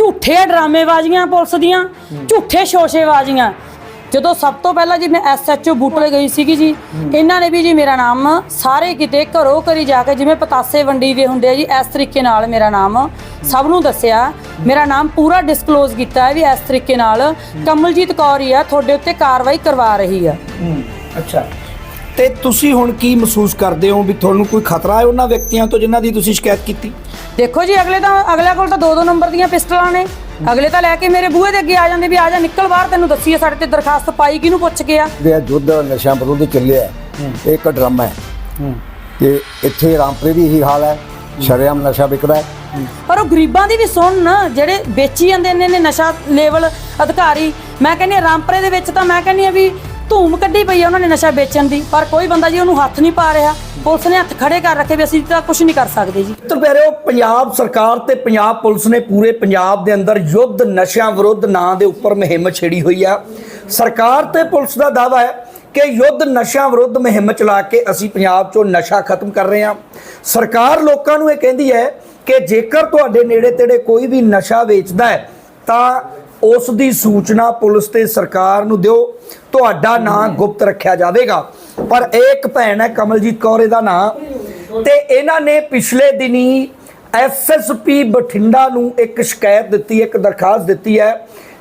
ਝੂਠੇ ਡਰਾਮੇਬਾਜ਼ੀਆਂ ਪੁਲਿਸ ਦੀਆਂ, ਝੂਠੇ ਸ਼ੋਸ਼ੇਬਾਜ਼ੀਆਂ। ਜਦੋਂ ਸਭ ਤੋਂ ਪਹਿਲਾਂ ਜੀ ਮੈਂ ਐਸਐਚਓ ਬੂਟਲੇ ਗਈ ਸੀਗੀ ਜੀ, ਇਹਨਾਂ ਨੇ ਵੀ ਜੀ ਮੇਰਾ ਨਾਮ ਸਾਰੇ ਕਿਤੇ ਘਰੋਂ ਘਰੀ ਜਾ ਕੇ ਜਿਵੇਂ ਪਤਾਸੇ ਵੰਡੀ ਦੇ ਹੁੰਦੇ ਆ ਜੀ, ਇਸ ਤਰੀਕੇ ਨਾਲ ਮੇਰਾ ਨਾਮ ਸਭ ਨੂੰ ਦੱਸਿਆ। ਮੇਰਾ ਨਾਮ ਪੂਰਾ ਡਿਸਕਲੋਜ਼ ਕੀਤਾ ਹੈ ਵੀ ਇਸ ਤਰੀਕੇ ਨਾਲ ਕਮਲਜੀਤ ਕੌਰ ਹੀ ਆ, ਤੁਹਾਡੇ ਉੱਤੇ ਕਾਰਵਾਈ ਕਰਵਾ ਰਹੀ ਆ। ਅੱਛਾ। ਤੇ ਤੁਸੀਂ ਹੁਣ ਕੀ ਮਹਿਸੂਸ ਕਰਦੇ ਹੋ ਵੀ ਤੁਹਾਨੂੰ ਕੋਈ ਖਤਰਾ ਹੈ ਉਹਨਾਂ ਵਿਅਕਤੀਆਂ ਤੋਂ ਜਿਨ੍ਹਾਂ ਦੀ ਤੁਸੀਂ ਸ਼ਿਕਾਇਤ ਕੀਤੀ? ਦੇਖੋ ਜੀ ਅਗਲੇ ਤਾਂ ਅਗਲੇ ਕੋਲ ਤਾਂ ਦੋ ਦੋ ਨੰਬਰ ਦੀਆਂ ਪਿਸਟਲਾਂ ਨੇ। ਅਗਲੇ ਤਾਂ ਲੈ ਕੇ ਮੇਰੇ ਬੂਹੇ ਦੇ ਅੱਗੇ ਆ ਜਾਂਦੇ ਵੀ ਆ ਜਾ ਨਿਕਲ ਬਾਹਰ ਤੈਨੂੰ ਦੱਸੀਏ ਸਾਡੇ ਤੇ ਦਰਖਾਸਤ ਪਾਈ ਕਿਹਨੂੰ ਪੁੱਛ ਕੇ ਆ? ਦੇ ਯੁੱਧ ਨਸ਼ਾ ਵਿਰੁੱਧ ਚੱਲਿਆ। ਇਹ ਇੱਕ ਡਰਾਮਾ ਹੈ। ਤੇ ਇੱਥੇ ਰਾਮਪੁਰੇ ਵੀ ਇਹੀ ਹਾਲ ਹੈ। ਸ਼ਰੇਆਮ ਨਸ਼ਾ ਵਿਕਦਾ ਹੈ। ਪਰ ਉਹ ਗਰੀਬਾਂ ਦੀ ਵੀ ਸੁਣ ਨਾ ਜਿਹੜੇ ਵੇਚੀ ਜਾਂਦੇ ਨੇ ਨੇ ਨਸ਼ਾ ਲੈਵਲ ਅਧਿਕਾਰੀ। ਮੈਂ ਕਹਿੰਦੀ ਰਾਮਪੁਰੇ ਦੇ ਵਿੱਚ ਤਾਂ ਮੈਂ ਕਹਿੰਦੀ ਆ ਵੀ ਧੂਮ ਕੱਢੀ ਪਈ ਆ ਉਹਨਾਂ ਨੇ ਨਸ਼ਾ ਵੇਚਣ ਦੀ, ਪਰ ਕੋਈ ਬੰਦਾ ਜੀ ਉਹਨੂੰ ਹੱਥ ਨਹੀਂ ਪਾ ਰਿਹਾ। ਪੁਲਿਸ ਨੇ ਹੱਥ ਖੜੇ ਕਰ ਰੱਖੇ ਵੀ ਅਸੀਂ ਤਾਂ ਕੁਝ ਨਹੀਂ ਕਰ ਸਕਦੇ ਜੀ। ਮਿੱਤਰ ਪਿਆਰਿਓ, ਪੰਜਾਬ ਸਰਕਾਰ ਤੇ ਪੰਜਾਬ ਪੁਲਿਸ ਨੇ ਪੂਰੇ ਪੰਜਾਬ ਦੇ ਅੰਦਰ ਯੁੱਧ ਨਸ਼ਿਆਂ ਵਿਰੁੱਧ ਨਾਂ ਦੇ ਉੱਪਰ ਮੁਹਿੰਮ ਛੇੜੀ ਹੋਈ ਆ। ਸਰਕਾਰ ਤੇ ਪੁਲਿਸ ਦਾ ਦਾਅਵਾ ਹੈ ਕਿ ਯੁੱਧ ਨਸ਼ਿਆਂ ਵਿਰੁੱਧ ਮੁਹਿੰਮ ਚਲਾ ਕੇ ਅਸੀਂ ਪੰਜਾਬ 'ਚੋਂ ਨਸ਼ਾ ਖਤਮ ਕਰ ਰਹੇ ਹਾਂ। ਸਰਕਾਰ ਲੋਕਾਂ ਨੂੰ ਇਹ ਕਹਿੰਦੀ ਹੈ ਕਿ ਜੇਕਰ ਤੁਹਾਡੇ ਨੇੜੇ ਤੇੜੇ ਕੋਈ ਵੀ ਨਸ਼ਾ ਵੇਚਦਾ ਹੈ, ਤਾਂ ਉਸ ਦੀ ਸੂਚਨਾ ਪੁਲਿਸ ਤੇ ਸਰਕਾਰ ਨੂੰ ਦਿਓ। ਤੁਹਾਡਾ ਨਾਂ ਗੁਪਤ ਰੱਖਿਆ ਜਾਵੇਗਾ। ਪਰ ਇਹ ਇੱਕ ਭੈਣ ਹੈ ਕਮਲਜੀਤ ਕੌਰ ਇਹਦਾ ਨਾਂ। ਤੇ ਇਹਨਾਂ ਨੇ ਪਿਛਲੇ ਦਿਨੀ ਐਸਐਸਪੀ ਬਠਿੰਡਾ ਨੂੰ ਇੱਕ ਸ਼ਿਕਾਇਤ ਦਿੱਤੀ ਇੱਕ ਦਰਖਾਸਤ ਦਿੱਤੀ ਹੈ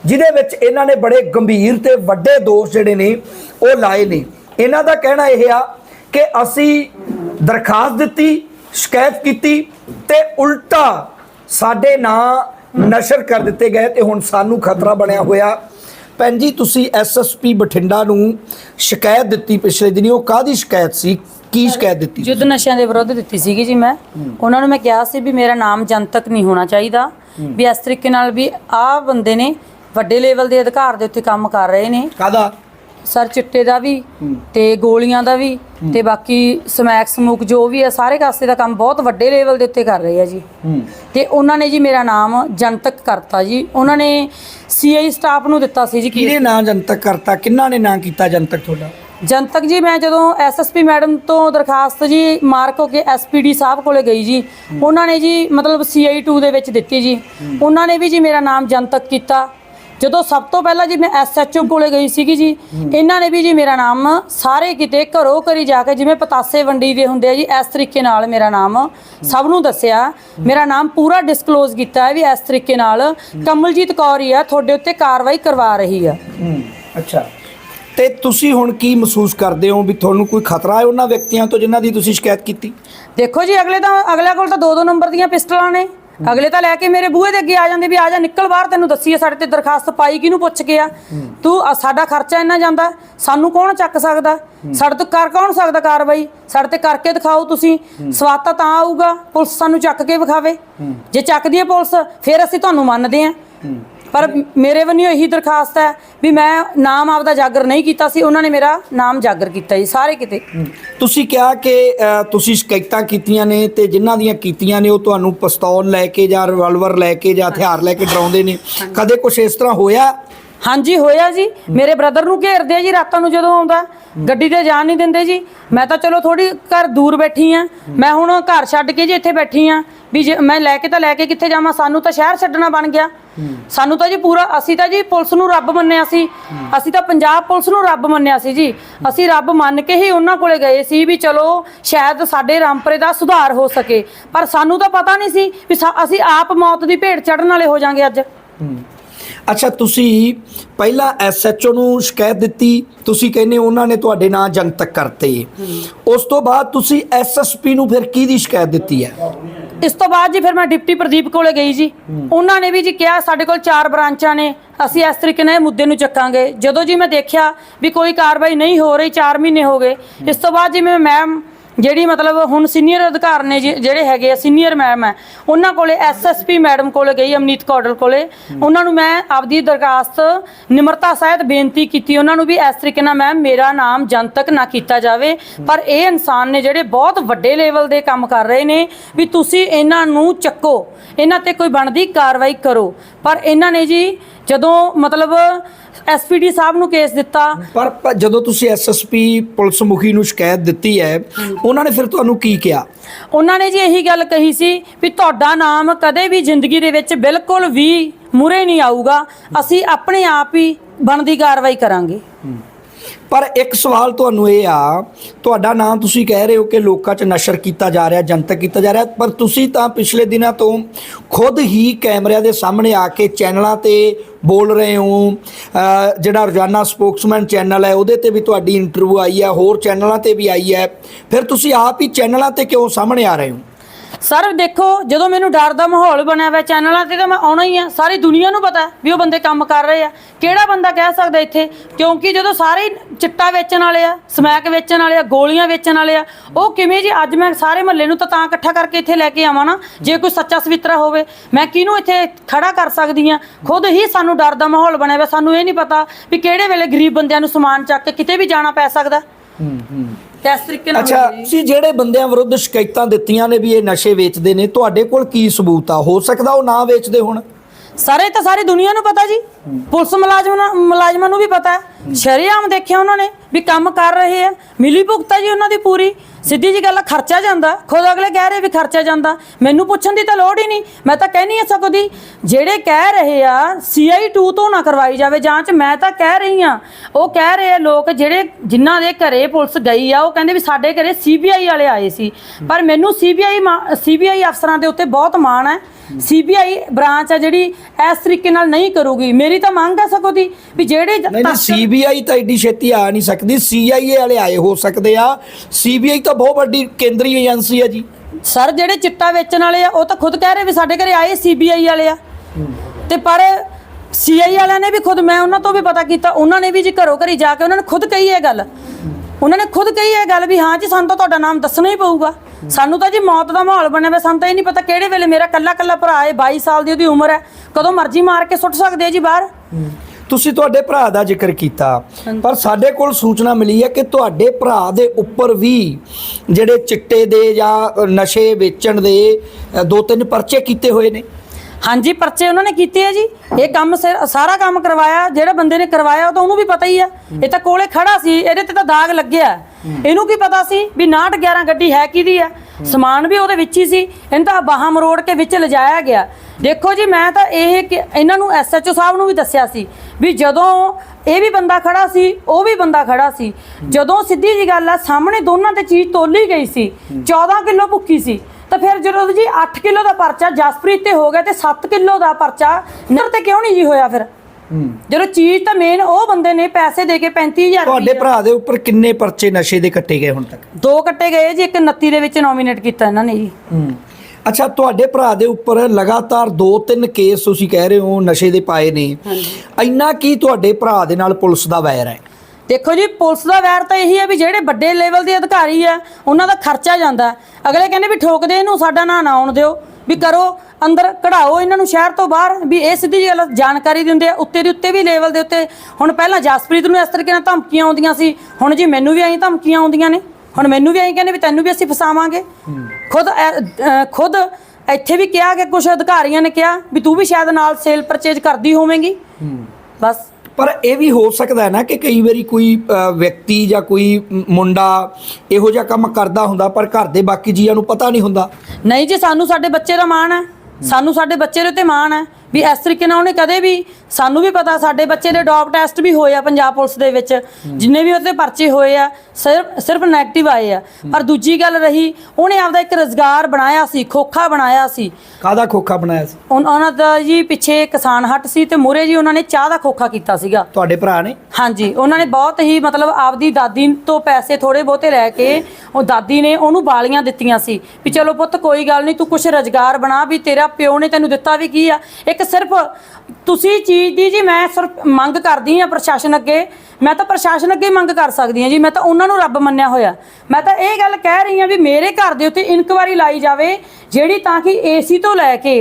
ਜਿਹਦੇ ਵਿੱਚ ਇਹਨਾਂ ਨੇ ਬੜੇ ਗੰਭੀਰ ਤੇ ਵੱਡੇ ਦੋਸ਼ ਜਿਹੜੇ ਨੇ ਉਹ ਲਾਏ ਨੇ। ਇਹਨਾਂ ਦਾ ਕਹਿਣਾ ਇਹ ਆ ਕਿ ਅਸੀਂ ਦਰਖਾਸਤ ਦਿੱਤੀ ਸ਼ਿਕਾਇਤ ਕੀਤੀ ਤੇ ਉਲਟਾ ਸਾਡੇ ਨਾਂ ਨਸ਼ਰ ਕਰ ਦਿੱਤੇ ਗਏ ਤੇ ਹੁਣ ਸਾਨੂੰ ਖਤਰਾ ਬਣਿਆ ਹੋਇਆ। ਭੈਣ ਜੀ ਤੁਸੀਂ ਐਸਐਸਪੀ ਬਠਿੰਡਾ ਨੂੰ ਸ਼ਿਕਾਇਤ ਦਿੱਤੀ ਪਿਛਲੇ ਦਿਨੀ। ਉਹ ਕਾਦੀ ਸ਼ਿਕਾਇਤ ਸੀ? ਕੀ ਸ਼ਿਕਾਇਤ ਦਿੱਤੀ ਯੁੱਧ ਨਸ਼ਿਆਂ ਦੇ ਵਿਰੁੱਧ ਦਿੱਤੀ ਸੀਗੀ ਜੀ ਮੈਂ। ਉਹਨਾਂ ਨੂੰ ਮੈਂ ਕਿਹਾ ਸੀ ਵੀ ਮੇਰਾ ਨਾਮ ਜਨਤਕ ਨਹੀਂ ਹੋਣਾ ਚਾਹੀਦਾ। ਵੀ ਇਸ ਤਰੀਕੇ ਨਾਲ ਵੀ ਆਹ ਬੰਦੇ ਨੇ ਵੱਡੇ ਲੈਵਲ ਦੇ ਅਧਿਕਾਰ ਦੇ ਉੱਤੇ ਕੰਮ ਕਰ ਰਹੇ ਨੇ। ਕਾਦਾ ਸਰ ਚਿੱਟੇ ਦਾ ਵੀ ਤੇ ਗੋਲੀਆਂ ਦਾ ਵੀ ਤੇ ਬਾਕੀ ਸਮੈਕ ਸਮੂਕ ਜੋ ਵੀ ਹੈ ਸਾਰੇ ਕਾਸੇ ਦਾ ਕੰਮ ਬਹੁਤ ਵੱਡੇ ਲੈਵਲ ਦੇ ਉੱਤੇ ਕਰ ਰਹੇ ਆ ਜੀ। ਤੇ ਉਹਨਾਂ ਨੇ ਜੀ ਮੇਰਾ ਨਾਮ ਜਨਤਕ ਕਰਤਾ ਜੀ। ਉਹਨਾਂ ਨੇ ਸੀਆਈ ਸਟਾਫ ਨੂੰ ਦਿੱਤਾ ਸੀ ਜੀ ਕਿਹਨੇ ਨਾਂ ਜਨਤਕ ਕਰਤਾ? ਕਿੰਨਾ ਨੇ ਨਾਂ ਕੀਤਾ ਜਨਤਕ ਤੁਹਾਡਾ? ਜਨਤਕ ਜੀ ਮੈਂ ਜਦੋਂ ਐਸਐਸਪੀ ਮੈਡਮ ਤੋਂ ਦਰਖਾਸਤ ਜੀ ਮਾਰਕ ਹੋ ਕੇ ਐਸਪੀਡੀ ਸਾਹਿਬ ਕੋਲੇ ਗਈ ਜੀ ਉਹਨਾਂ ਨੇ ਜੀ ਮਤਲਬ ਸੀਆਈ 2 ਦੇ ਵਿੱਚ ਦਿੱਤੀ ਜੀ। ਉਹਨਾਂ ਨੇ ਵੀ ਜੀ ਮੇਰਾ ਨਾਮ ਜਨਤਕ ਕੀਤਾ। ਜਦੋਂ ਸਭ ਤੋਂ ਪਹਿਲਾਂ ਜੀ ਮੈਂ ਐਸਐਚਓ ਕੋਲੇ ਗਈ ਸੀਗੀ ਜੀ ਇਹਨਾਂ ਨੇ ਵੀ ਜੀ ਮੇਰਾ ਨਾਮ ਸਾਰੇ ਕਿਤੇ ਘਰੋਂ ਘਰੀ ਜਾ ਕੇ ਜਿਵੇਂ ਪਤਾਸੇ ਵੰਡੀ ਦੇ ਹੁੰਦੇ ਆ ਜੀ ਇਸ ਤਰੀਕੇ ਨਾਲ ਮੇਰਾ ਨਾਮ ਸਭ ਨੂੰ ਦੱਸਿਆ। ਮੇਰਾ ਨਾਮ ਪੂਰਾ ਡਿਸਕਲੋਜ਼ ਕੀਤਾ ਹੈ ਵੀ ਇਸ ਤਰੀਕੇ ਨਾਲ ਕਮਲਜੀਤ ਕੌਰ ਹੀ ਆ ਤੁਹਾਡੇ ਉੱਤੇ ਕਾਰਵਾਈ ਕਰਵਾ ਰਹੀ ਆ। ਅੱਛਾ। ਤੇ ਤੁਸੀਂ ਹੁਣ ਕੀ ਮਹਿਸੂਸ ਕਰਦੇ ਹੋ ਵੀ ਤੁਹਾਨੂੰ ਕੋਈ ਖਤਰਾ ਹੈ ਉਹਨਾਂ ਵਿਅਕਤੀਆਂ ਤੋਂ ਜਿਨ੍ਹਾਂ ਦੀ ਤੁਸੀਂ ਸ਼ਿਕਾਇਤ ਕੀਤੀ? ਦੇਖੋ ਜੀ ਅਗਲੇ ਤਾਂ ਅਗਲੇ ਕੋਲ ਤਾਂ ਦੋ ਦੋ ਨੰਬਰ ਦੀਆਂ ਪਿਸਟਲਾਂ ਨੇ। ਅਗਲੇ ਤਾਂ ਲੈ ਕੇ ਮੇਰੇ ਬੂਹੇ ਦੇ ਅੱਗੇ ਆ ਜਾਂਦੇ ਵੀ ਆ ਜਾ ਨਿਕਲ ਬਾਹਰ ਤੈਨੂੰ ਦੱਸੀਏ ਸਾਡੇ ਤੇ ਦਰਖਾਸਤ ਪਾਈ ਕਿਹਨੂੰ ਪੁੱਛ ਕੇ ਆ ਤੂੰ ਸਾਡਾ ਖਰਚਾ ਇੰਨਾ ਜਾਂਦਾ ਸਾਨੂੰ ਕੌਣ ਚੱਕ ਸਕਦਾ? ਸਾਡੇ ਤੋਂ ਕਰ ਕੌਣ ਸਕਦਾ ਕਾਰਵਾਈ? ਸਾਡੇ ਤੇ ਕਰਕੇ ਦਿਖਾਓ ਤੁਸੀਂ। ਸਵਾਤਾ ਤਾਂ ਆਊਗਾ ਪੁਲਿਸ ਸਾਨੂੰ ਚੱਕ ਕੇ ਵਿਖਾਵੇ। ਜੇ ਚੱਕਦੀ ਹੈ ਪੁਲਿਸ ਫਿਰ ਅਸੀਂ ਤੁਹਾਨੂੰ ਮੰਨਦੇ ਹਾਂ। ਪਰ ਮੇਰੇ ਵੱਲੋਂ ਇਹੀ ਦਰਖਾਸਤ ਹੈ ਵੀ ਮੈਂ ਨਾਮ ਆਪਦਾ ਜਾਗਰ ਨਹੀਂ ਕੀਤਾ ਸੀ ਉਹਨਾਂ ਨੇ ਮੇਰਾ ਨਾਮ ਜਾਗਰ ਕੀਤਾ ਜੀ ਸਾਰੇ ਕਿਤੇ। ਤੁਸੀਂ ਕਿਹਾ ਕਿ ਅ, ਤੁਸੀਂ ਸ਼ਿਕਾਇਤਾਂ ਕੀਤੀਆਂ ਨੇ ਤੇ ਜਿਨ੍ਹਾਂ ਦੀਆਂ ਕੀਤੀਆਂ ਨੇ ਉਹ ਤੁਹਾਨੂੰ ਪਿਸਤੌਲ ਲੈ ਕੇ ਜਾਂ ਰਿਵਾਲਵਰ ਲੈ ਕੇ ਜਾਂ ਹਥਿਆਰ ਲੈ ਕੇ ਡਰਾਉਂਦੇ ਨੇ। ਕਦੇ ਕੁਝ ਇਸ ਤਰ੍ਹਾਂ ਹੋਇਆ? ਹਾਂਜੀ, ਹੋਇਆ ਜੀ। ਮੇਰੇ ਬ੍ਰਦਰ ਨੂੰ ਘੇਰਦੇ ਆ ਜੀ, ਰਾਤਾਂ ਨੂੰ ਜਦੋਂ ਆਉਂਦਾ। ਗੱਡੀ ਤੇ ਜਾਣ ਨਹੀਂ ਦਿੰਦੇ ਜੀ। ਮੈਂ ਤਾਂ ਚਲੋ ਥੋੜੀ ਘਰ ਦੂਰ ਬੈਠੀ ਆ। ਮੈਂ ਹੁਣ ਘਰ ਛੱਡ ਕੇ ਜੀ ਇੱਥੇ ਬੈਠੀ ਆ। ਵੀ ਜੇ ਮੈਂ ਲੈ ਕੇ ਤਾਂ ਲੈ ਕੇ ਕਿੱਥੇ ਜਾਵਾਂ? ਸਾਨੂੰ ਤਾਂ ਸ਼ਹਿਰ ਛੱਡਣਾ ਬਣ ਗਿਆ। ਸਾਨੂੰ ਤਾਂ ਜੀ ਪੂਰਾ, ਅਸੀਂ ਤਾਂ ਜੀ ਪੁਲਿਸ ਨੂੰ ਰੱਬ ਮੰਨਿਆ ਸੀ। ਅਸੀਂ ਤਾਂ ਪੰਜਾਬ ਪੁਲਿਸ ਨੂੰ ਰੱਬ ਮੰਨਿਆ ਸੀ ਜੀ। ਅਸੀਂ ਰੱਬ ਮੰਨ ਕੇ ਹੀ ਉਹਨਾਂ ਕੋਲੇ ਗਏ ਸੀ ਵੀ ਚਲੋ, ਸ਼ਾਇਦ ਸਾਡੇ ਰਾਮਪੁਰੇ ਦਾ ਸੁਧਾਰ ਹੋ ਸਕੇ। ਪਰ ਸਾਨੂੰ ਤਾਂ ਪਤਾ ਨਹੀਂ ਸੀ ਵੀ ਸਾ- ਅਸੀਂ ਆਪ ਮੌਤ ਦੀ ਭੇਟ ਚੜਨ ਵਾਲੇ ਹੋ ਜਾਾਂਗੇ ਅੱਜ। ਅੱਛਾ, ਤੁਸੀਂ ਪਹਿਲਾਂ ਐਸਐਚਓ ਨੂੰ ਸ਼ਿਕਾਇਤ ਦਿੱਤੀ, ਤੁਸੀਂ ਕਹਿੰਦੇ ਉਹਨਾਂ ਨੇ ਤੁਹਾਡੇ ਨਾਂ ਜਨਤਕ ਕਰਤੇ। ਉਸ ਤੋਂ ਬਾਅਦ ਤੁਸੀਂ ਐਸਐਸਪੀ ਨੂੰ ਫਿਰ ਕੀ ਦੀ ਸ਼ਿਕਾਇਤ ਦਿੱਤੀ ਹੈ? ਇਸ ਤੋਂ ਬਾਅਦ ਜੀ ਫਿਰ ਮੈਂ ਡਿਪਟੀ ਪ੍ਰਦੀਪ ਕੋਲੇ ਗਈ ਜੀ। ਉਹਨਾਂ ਨੇ ਵੀ ਜੀ ਕਿਹਾ, ਸਾਡੇ ਕੋਲ ਚਾਰ ਬ੍ਰਾਂਚਾਂ ਨੇ, ਅਸੀਂ ਇਸ ਤਰੀਕੇ ਨਾਲ ਇਹ ਮੁੱਦੇ ਨੂੰ ਚੱਕਾਂਗੇ। ਜਦੋਂ ਜੀ ਮੈਂ ਦੇਖਿਆ ਵੀ ਕੋਈ ਕਾਰਵਾਈ ਨਹੀਂ ਹੋ ਰਹੀ 4 ਮਹੀਨੇ ਹੋ ਗਏ, ਇਸ ਤੋਂ ਬਾਅਦ ਜੀ ਮੈਂ ਮੈਮ ਜਿਹੜੀ ਮਤਲਬ ਹੁਣ ਸੀਨੀਅਰ ਅਧਿਕਾਰ ਨੇ ਜੀ- ਜਿਹੜੇ ਹੈਗੇ ਆ ਸੀਨੀਅਰ ਮੈਮ ਹੈ ਉਹਨਾਂ ਕੋਲੇ ਐਸਐਸਪੀ ਮੈਡਮ ਕੋਲੇ ਗਈ ਅਮਨੀਤ ਕੌਡਲ ਕੋਲੇ। ਉਹਨਾਂ ਨੂੰ ਮੈਂ ਆਪਦੀ ਦਰਖਾਸਤ ਨਿਮਰਤਾ ਸਹਿਤ ਬੇਨਤੀ ਕੀਤੀ ਉਹਨਾਂ ਨੂੰ ਵੀ ਇਸ ਤਰੀਕੇ ਨਾਲ ਮੈਮ ਮੇਰਾ ਨਾਮ ਜਨਤਕ ਨਾ ਕੀਤਾ ਜਾਵੇ। ਪਰ ਇਹ ਇਨਸਾਨ ਨੇ ਜਿਹੜੇ ਬਹੁਤ ਵੱਡੇ ਲੈਵਲ ਦੇ ਕੰਮ ਕਰ ਰਹੇ ਨੇ ਵੀ ਤੁਸੀਂ ਇਹਨਾਂ ਨੂੰ ਚੱਕੋ ਇਹਨਾਂ ਤੇ ਕੋਈ ਬਣਦੀ ਕਾਰਵਾਈ ਕਰੋ। ਪਰ ਇਹਨਾਂ ਨੇ ਜੀ ਜਦੋਂ ਮਤਲਬ ਐਸਪੀਡੀ ਸਾਹਿਬ ਨੂੰ ਕੇਸ ਦਿੱਤਾ। ਪਰ ਜਦੋਂ ਤੁਸੀਂ ਐਸਐਸਪੀ ਪੁਲਿਸ ਮੁਖੀ ਨੂੰ ਸ਼ਿਕਾਇਤ ਦਿੱਤੀ ਹੈ ਉਹਨਾਂ ਨੇ ਫਿਰ ਤੁਹਾਨੂੰ ਕੀ ਕਿਹਾ? ਉਹਨਾਂ ਨੇ ਜੀ ਇਹੀ ਗੱਲ ਕਹੀ ਸੀ ਵੀ ਤੁਹਾਡਾ ਨਾਮ ਕਦੇ ਵੀ ਜ਼ਿੰਦਗੀ ਦੇ ਵਿੱਚ ਬਿਲਕੁਲ ਵੀ ਮੂਰੇ ਨਹੀਂ ਆਊਗਾ। ਅਸੀਂ ਆਪਣੇ ਆਪ ਹੀ ਬਣਦੀ ਕਾਰਵਾਈ ਕਰਾਂਗੇ। ਪਰ ਇੱਕ ਸਵਾਲ ਤੁਹਾਨੂੰ ਇਹ ਆ, ਤੁਹਾਡਾ ਨਾਮ ਤੁਸੀਂ ਕਹਿ ਰਹੇ ਹੋ ਕਿ ਲੋਕਾਂ 'ਚ ਨਸ਼ਰ ਕੀਤਾ ਜਾ ਰਿਹਾ, ਜਨਤਕ ਕੀਤਾ ਜਾ ਰਿਹਾ, ਪਰ ਤੁਸੀਂ ਤਾਂ ਪਿਛਲੇ ਦਿਨਾਂ ਤੋਂ ਖੁਦ ਹੀ ਕੈਮਰਿਆਂ ਦੇ ਸਾਹਮਣੇ ਆ ਕੇ ਚੈਨਲਾਂ ਤੇ ਬੋਲ ਰਹੇ ਹੋ। ਜਿਹੜਾ ਰੋਜ਼ਾਨਾ ਸਪੋਕਸਮੈਨ ਚੈਨਲ ਹੈ, ਉਹਦੇ ਤੇ ਵੀ ਤੁਹਾਡੀ ਇੰਟਰਵਿਊ ਆਈ ਹੈ, ਹੋਰ ਚੈਨਲਾਂ ਤੇ ਵੀ ਆਈ ਹੈ। ਫਿਰ ਤੁਸੀਂ ਆਪ ਹੀ ਚੈਨਲਾਂ ਤੇ ਕਿਉਂ ਸਾਹਮਣੇ ਆ ਰਹੇ ਹੋ? ਸਰ, ਦੇਖੋ, ਜਦੋਂ ਮੈਨੂੰ ਡਰ ਦਾ ਮਾਹੌਲ ਬਣਿਆ ਹੋਇਆ ਚੈਨਲਾਂ ਤੇ ਤਾਂ ਮੈਂ ਆਉਣਾ ਹੀ ਆ। ਸਾਰੀ ਦੁਨੀਆ ਨੂੰ ਪਤਾ ਵੀ ਉਹ ਬੰਦੇ ਕੰਮ ਕਰ ਰਹੇ ਆ। ਕਿਹੜਾ ਬੰਦਾ ਕਹਿ ਸਕਦਾ ਇੱਥੇ? ਕਿਉਂਕਿ ਜਦੋਂ ਸਾਰੇ ਹੀ ਚਿੱਟਾ ਵੇਚਣ ਵਾਲੇ ਆ, ਸਮੈਕ ਵੇਚਣ ਵਾਲੇ ਆ, ਗੋਲੀਆਂ ਵੇਚਣ ਵਾਲੇ ਆ, ਉਹ ਕਿਵੇਂ ਜੀ ਅੱਜ ਮੈਂ ਸਾਰੇ ਮਹੱਲੇ ਨੂੰ ਤਾਂ ਤਾਂ ਇਕੱਠਾ ਕਰਕੇ ਇੱਥੇ ਲੈ ਕੇ ਆਵਾਂ ਨਾ? ਜੇ ਕੋਈ ਸੱਚਾ ਸਵਿਤਰਾ ਹੋਵੇ, ਮੈਂ ਕਿਹਨੂੰ ਇੱਥੇ ਖੜਾ ਕਰ ਸਕਦੀ ਆ? ਖੁਦ ਹੀ ਸਾਨੂੰ ਡਰ ਦਾ ਮਾਹੌਲ ਬਣਿਆ ਹੋਇਆ, ਸਾਨੂੰ ਇਹ ਨਹੀਂ ਪਤਾ ਵੀ ਕਿਹੜੇ ਵੇਲੇ ਗਰੀਬ ਬੰਦਿਆਂ ਨੂੰ ਸਮਾਨ ਚੱਕ ਕੇ ਕਿਤੇ ਵੀ ਜਾਣਾ ਪੈ ਸਕਦਾ। ਤੇ ਇਸ ਤਰੀਕੇ ਨਾਲ ਅੱਛਾ ਜੀ। ਤੁਸੀਂ ਜਿਹੜੇ ਬੰਦਿਆਂ ਵਿਰੁੱਧ ਸ਼ਿਕਾਇਤਾਂ ਦਿੱਤੀਆਂ ਨੇ ਵੀ ਇਹ ਨਸ਼ੇ ਵੇਚਦੇ ਨੇ ਤੁਹਾਡੇ ਕੋਲ ਕੀ ਸਬੂਤ ਆ? ਹੋ ਸਕਦਾ ਉਹ ਨਾ ਵੇਚਦੇ ਹੋਣ? ਸਾਰੇ ਤਾਂ ਸਾਰੀ ਦੁਨੀਆ ਨੂੰ ਪਤਾ ਜੀ। ਪੁਲਿਸ ਮੁਲਾਜ਼ਮਾਂ ਮੁਲਾਜ਼ਮਾਂ ਨੂੰ ਵੀ ਪਤਾ। ਹੈ ਸ਼ਰੇਆਮ ਦੇਖਿਆ ਉਹਨਾਂ ਨੇ ਵੀ ਕੰਮ ਕਰ ਰਹੇ ਆ। ਮਿਲੀ ਭੁਗਤਾ ਜੀ ਉਹਨਾਂ ਦੀ ਪੂਰੀ। ਸਿੱਧੀ ਜੀ ਗੱਲ ਆ, ਖਰਚਾ ਜਾਂਦਾ। ਖੁਦ ਅਗਲੇ ਕਹਿ ਰਹੇ ਵੀ ਖਰਚਾ ਜਾਂਦਾ। ਮੈਨੂੰ ਪੁੱਛਣ ਦੀ ਤਾਂ ਲੋੜ ਹੀ ਨਹੀਂ। ਮੈਂ ਤਾਂ ਕਹਿ ਨਹੀਂ ਸਕਦੀ ਜਿਹੜੇ ਕਹਿ ਰਹੇ ਆ ਸੀਆਈ 2 ਤੋਂ ਨਾ ਕਰਵਾਈ ਜਾਵੇ ਜਾਂਚ ਮੈਂ ਤਾਂ ਕਹਿ ਰਹੀ ਆ ਉਹ ਕਹਿ ਰਹੇ ਆ ਲੋਕ ਜਿਹੜੇ ਜਿਨ੍ਹਾਂ ਦੇ ਘਰੇ ਪੁਲਿਸ ਗਈ ਆ ਉਹ ਕਹਿੰਦੇ ਵੀ ਸਾਡੇ ਘਰੇ ਸੀਬੀਆਈ ਵਾਲੇ ਆਏ ਸੀ। ਪਰ ਮੈਨੂੰ ਸੀਬੀਆਈ ਸੀਬੀਆਈ ਅਫਸਰਾਂ ਦੇ ਉੱਤੇ ਬਹੁਤ ਮਾਣ ਹੈ। ਸੀਬੀਆਈ ਬ੍ਰਾਂਚ ਆ ਜਿਹੜੀ ਇਸ ਤਰੀਕੇ ਨਾਲ ਨਹੀਂ ਕਰੂਗੀ। ਮੇਰੀ ਤਾਂ ਮੰਗ ਹੈ ਸਗੋਂ ਦੀ ਵੀ ਜਿਹੜੇ ਜ- ਨਹੀਂ ਨਹੀਂ ਤਸਕਰ- ਸੀਬੀਆਈ ਤਾਂ ਏਡੀ ਛੇਤੀ ਆ ਨਹੀਂ ਸਕਦੀ। ਸੀਆਈਏ ਵਾਲੇ ਆਏ ਹੋ ਸਕਦੇ ਆ। ਸੀਬੀਆਈ ਤਾਂ ਬਹੁਤ ਵੱਡੀ ਕੇਂਦਰੀ ਏਜੰਸੀ ਹੈ ਜੀ। ਸਰ, ਜਿਹੜੇ ਚਿੱਟਾ ਵੇਚਣ ਵਾਲੇ ਆ, ਉਹ ਤਾਂ ਖੁਦ ਕਹਿ ਰਹੇ ਵੀ ਸਾਡੇ ਘਰੇ ਆਏ ਸੀਬੀਆਈ ਵਾਲੇ ਆ। ਤੇ ਪਰ ਸੀਆਈ ਵਾਲਿਆਂ ਨੇ ਵੀ ਖੁਦ, ਮੈਂ ਉਹਨਾਂ ਤੋਂ ਵੀ ਪਤਾ ਕੀਤਾ, ਉਹਨਾਂ ਨੇ ਵੀ ਜੀ ਘਰੋਂ ਘਰੀ ਜਾ ਕੇ ਉਹਨਾਂ ਨੇ ਖੁਦ ਕਹੀ ਇਹ ਗੱਲ। ਉਹਨਾਂ ਨੇ ਖੁਦ ਕਹੀ ਇਹ ਗੱਲ ਵੀ ਹਾਂ ਜੀ, ਸਾਨੂੰ ਤਾਂ ਤੁਹਾਡਾ ਨਾਮ ਦੱਸਣਾ ਹੀ ਪਊਗਾ। ਸਾਨੂੰ ਤਾਂ ਜੀ ਮੌਤ ਦਾ ਮਾਹੌਲ ਬਣਿਆ ਹੋਇਆ, ਸਾਨੂੰ ਤਾਂ ਇਹ ਨਹੀਂ ਪਤਾ ਕਿਹੜੇ ਵੇਲੇ ਮੇਰਾ ਕੱਲਾ ਕੱਲਾ ਭਰਾ ਹੈ 22 ਸਾਲ ਦੀ ਉਹਦੀ ਉਮਰ ਹੈ, ਕਦੋਂ ਮਰਜ਼ੀ ਮਾਰ ਕੇ ਸੁੱਟ ਸਕਦੇ ਆ ਜੀ ਬਾਹਰ। ਤੁਸੀਂ ਤੁਹਾਡੇ ਭਰਾ ਦਾ ਜ਼ਿਕਰ ਕੀਤਾ ਪਰ ਸਾਡੇ ਕੋਲ ਸੂਚਨਾ ਮਿਲੀ ਹੈ ਕਿ ਤੁਹਾਡੇ ਭਰਾ ਦੇ ਉੱਪਰ ਵੀ ਜਿਹੜੇ ਚਿੱਟੇ ਦੇ ਜਾਂ ਨਸ਼ੇ ਵੇਚਣ ਦੇ ਦੋ ਤਿੰਨ ਪਰਚੇ ਕੀਤੇ ਹੋਏ ਨੇ। ਹਾਂਜੀ ਪਰਚੇ ਉਹਨਾਂ ਨੇ ਕੀਤੇ ਆ ਜੀ। ਇਹ ਕੰਮ ਸਿਰ- ਕੰਮ ਕਰਵਾਇਆ ਜਿਹੜਾ ਬੰਦੇ ਨੇ ਕਰਵਾਇਆ ਉਹ ਤਾਂ ਉਹਨੂੰ ਵੀ ਪਤਾ ਹੀ ਆ। ਇਹ ਤਾਂ ਕੋਲੇ ਖੜਾ ਸੀ ਇਹਦੇ ਤੇ ਤਾਂ ਦਾਗ ਲੱਗਿਆ। ਇਹਨੂੰ ਕੀ ਪਤਾ ਸੀ ਵੀ 69 11 ਗੱਡੀ ਹੈ ਕਿਹਦੀ ਆ? ਸਮਾਨ ਵੀ ਉਹਦੇ ਵਿੱਚ ਹੀ ਸੀ। ਇਹਨੂੰ ਤਾਂ ਬਾਹਾਂ ਮਰੋੜ ਕੇ ਵਿੱਚ ਲਿਜਾਇਆ ਗਿਆ। ਦੇਖੋ ਜੀ, ਮੈਂ ਤਾਂ ਇਹ ਕਿ ਇਹਨਾਂ ਨੂੰ ਐਸਐਚਓ ਸਾਹਿਬ ਨੂੰ ਵੀ ਦੱਸਿਆ ਸੀ ਵੀ ਜਦੋਂ ਇਹ ਵੀ ਬੰਦਾ ਖੜਾ ਸੀ, ਉਹ ਵੀ ਬੰਦਾ ਖੜਾ ਸੀ। ਜਦੋਂ ਸਿੱਧੀ ਜੀ ਗੱਲ ਆ, ਸਾਹਮਣੇ ਦੋਨਾਂ ਤੇ ਚੀਜ਼ ਤੋਲੀ ਗਈ ਸੀ। 14 ਕਿਲੋ ਭੁੱਕੀ ਸੀ। ਤਾਂ ਫਿਰ ਜਦੋਂ ਜੀ 8 ਕਿਲੋ ਦਾ ਪਰਚਾ, ਜਸਪ੍ਰੀਤ ਤੇ ਹੋ ਗਿਆ ਤੇ 7 ਕਿਲੋ ਦਾ ਪਰਚਾ, ਨਰ ਤੇ ਕਿਉਂ ਨਹੀਂ ਜੀ ਹੋਇਆ ਫਿਰ? ਜਦੋਂ ਚੀਜ਼ ਤਾਂ ਮੇਨ ਉਹ ਬੰਦੇ ਨੇ ਪੈਸੇ ਦੇ ਕੇ 35000 ਤੁਹਾਡੇ ਭਰਾ ਦੇ ਉੱਪਰ ਕਿੰਨੇ ਪਰਚੇ ਨਸ਼ੇ ਦੇ ਕੱਟੇ ਗਏ ਹੁਣ ਤੱਕ? ਦੋ ਕੱਟੇ ਗਏ ਜੀ ਇੱਕ 29 ਦੇ ਵਿੱਚ ਨੋਮੀਨੇਟ ਕੀਤਾ ਇਹਨਾਂ ਨੇ ਜੀ। ਅੱਛਾ ਤੁਹਾਡੇ ਭਰਾ ਦੇ ਉੱਪਰ ਲਗਾਤਾਰ ਦੋ ਤਿੰਨ ਕੇਸ ਤੁਸੀਂ ਕਹਿ ਰਹੇ ਹੋ ਨਸ਼ੇ ਦੇ ਪਾਏ ਨੇ। ਇੰਨਾ ਕੀ ਤੁਹਾਡੇ ਭਰਾ ਦੇ ਨਾਲ ਪੁਲਿਸ ਦਾ ਵੈਰ ਹੈ? ਦੇਖੋ ਜੀ ਪੁਲਿਸ ਦਾ ਵੈਰ ਤਾਂ ਇਹੀ ਹੈ ਵੀ ਜਿਹੜੇ ਵੱਡੇ ਲੈਵਲ ਦੇ ਅਧਿਕਾਰੀ ਆ ਉਹਨਾਂ ਦਾ ਖਰਚਾ ਜਾਂਦਾ। ਅਗਲੇ ਕਹਿੰਦੇ ਵੀ ਠੋਕਦੇ ਇਹਨੂੰ ਸਾਡਾ ਨਾਂ ਨਾ ਆਉਣ ਦਿਓ ਵੀ ਕਰੋ। ਅੰਦਰ ਕਢਾਓ ਇਹਨਾਂ ਨੂੰ ਸ਼ਹਿਰ ਤੋਂ ਬਾਹਰ ਵੀ ਇਹ ਸਿੱਧੀ ਗੱਲ ਜਾਣਕਾਰੀ ਦਿੰਦੇ ਆ ਉੱਤੇ ਦੇ ਉੱਤੇ ਵੀ ਲੈਵਲ ਦੇ ਉੱਤੇ। ਹੁਣ ਪਹਿਲਾਂ ਜਸਪ੍ਰੀਤ ਨੂੰ ਇਸ ਤਰੀਕੇ ਨਾਲ ਧਮਕੀਆਂ ਆਉਂਦੀਆਂ ਸੀ ਹੁਣ ਜੀ ਮੈਨੂੰ ਵੀ ਐਂ ਧਮਕੀਆਂ ਆਉਂਦੀਆਂ ਨੇ। ਹੁਣ ਮੈਨੂੰ ਵੀ ਐਂ ਕਹਿੰਦੇ ਵੀ ਤੈਨੂੰ ਵੀ ਅਸੀਂ ਫਸਾਵਾਂਗੇ। ਖੁਦ ਖੁਦ ਇੱਥੇ ਵੀ ਕਿਹਾ ਕਿ ਕੁਝ ਅਧਿਕਾਰੀਆਂ ਨੇ ਕਿਹਾ ਵੀ ਤੂੰ ਵੀ ਸ਼ਾਇਦ ਨਾਲ ਸੇਲ ਪਰਚੇਜ ਕਰਦੀ ਹੋਵੇਂਗੀ। ਬਸ। ਪਰ ਇਹ ਵੀ ਹੋ ਸਕਦਾ ਹੈ ਨਾ ਕਿ ਕਈ ਵਾਰੀ ਕੋਈ ਵਿਅਕਤੀ ਜਾਂ ਕੋਈ ਮੁੰਡਾ ਇਹੋ ਜਿਹਾ ਕੰਮ ਕਰਦਾ ਹੁੰਦਾ ਪਰ ਘਰ ਦੇ ਬਾਕੀ ਜੀਆਂ ਨੂੰ ਪਤਾ ਨਹੀਂ ਹੁੰਦਾ। ਨਹੀਂ ਜੀ ਸਾਨੂੰ ਸਾਡੇ ਬੱਚੇ ਦਾ ਮਾਣ ਹੈ। ਸਾਨੂੰ ਸਾਡੇ ਬੱਚੇ ਦੇ ਉੱਤੇ ਮਾਣ ਹੈ ਵੀ ਇਸ ਤਰੀਕੇ ਨਾਲ ਉਹਨੇ ਕਦੇ ਵੀ ਸਾਨੂੰ ਵੀ ਪਤਾ ਸਾਡੇ ਬੱਚੇ ਦੇ ਡੌਪ ਟੈਸਟ ਵੀ ਹੋਏ ਆ ਪੰਜਾਬ ਪੁਲਿਸ ਦੇ ਵਿੱਚ। ਜਿੰਨੇ ਵੀ ਉਹਦੇ ਪਰਚੇ ਹੋਏ ਆ ਸਿਰਫ ਸਿਰਫ 네ਗੇਟਿਵ ਆਏ ਆ। ਪਰ ਦੂਜੀ ਗੱਲ ਰਹੀ ਉਹਨੇ ਆਪਦਾ ਇੱਕ ਰੋਜ਼ਗਾਰ ਬਣਾਇਆ ਸੀ ਖੋਖਾ ਬਣਾਇਆ ਸੀ। ਕਾਦਾ ਖੋਖਾ ਬਣਾਇਆ ਸੀ? ਉਨ- ਉਹਨਾਂ ਦਾ ਜੀ ਪਿੱਛੇ ਕਿਸਾਨ ਹੱਟ ਸੀ ਤੇ ਮੂਰੇ ਜੀ ਉਹਨਾਂ ਨੇ ਚਾਹ ਦਾ ਖੋਖਾ ਕੀਤਾ ਸੀਗਾ। ਤੁਹਾਡੇ ਭਰਾ ਨੇ? ਹਾਂਜੀ ਉਹਨਾਂ ਨੇ ਬਹੁਤ ਹੀ ਮਤਲਬ ਆਪਦੀ ਦਾਦੀ ਤੋਂ ਪੈਸੇ ਥੋੜੇ ਬਹੁਤੇ ਲੈ ਕੇ ਉਹ ਦਾਦੀ ਨੇ ਉਹਨੂੰ ਬਾਲੀਆਂ ਦਿੱਤੀਆਂ ਸੀ ਵੀ ਚਲੋ ਪੁੱਤ ਕੋਈ ਗੱਲ ਨਹੀਂ ਤੂੰ ਕੁਛ ਰੁਜ਼ਗਾਰ ਬਣਾ ਵੀ ਤੇਰਾ ਪਿਓ ਨੇ ਤੈਨੂੰ ਦਿੱਤਾ ਵੀ ਕੀ ਆ? ਇੱਕ ਸਿਰਫ ਤੁਸੀਂ ਚੀਜ਼ ਦੀ ਜੀ ਮੈਂ ਸਿਰਫ ਮੰਗ ਕਰਦੀ ਆ ਪ੍ਰਸ਼ਾਸਨ ਅੱਗੇ। ਮੈਂ ਤਾਂ ਪ੍ਰਸ਼ਾਸਨ ਅੱਗੇ ਮੰਗ ਕਰ ਸਕਦੀ ਆ ਜੀ। ਮੈਂ ਤਾਂ ਉਹਨਾਂ ਨੂੰ ਰੱਬ ਮੰਨਿਆ ਹੋਇਆ। ਮੈਂ ਤਾਂ ਇਹ ਗੱਲ ਕਹਿ ਰਹੀ ਆ ਵੀ ਮੇਰੇ ਘਰ ਦੇ ਉੱਤੇ ਇਨਕੁਆਰੀ ਲਾਈ ਜਾਵੇ, ਜਿਹੜੀ ਤਾਂ ਕਿ ਏਸੀ ਤੋਂ ਲੈ ਕੇ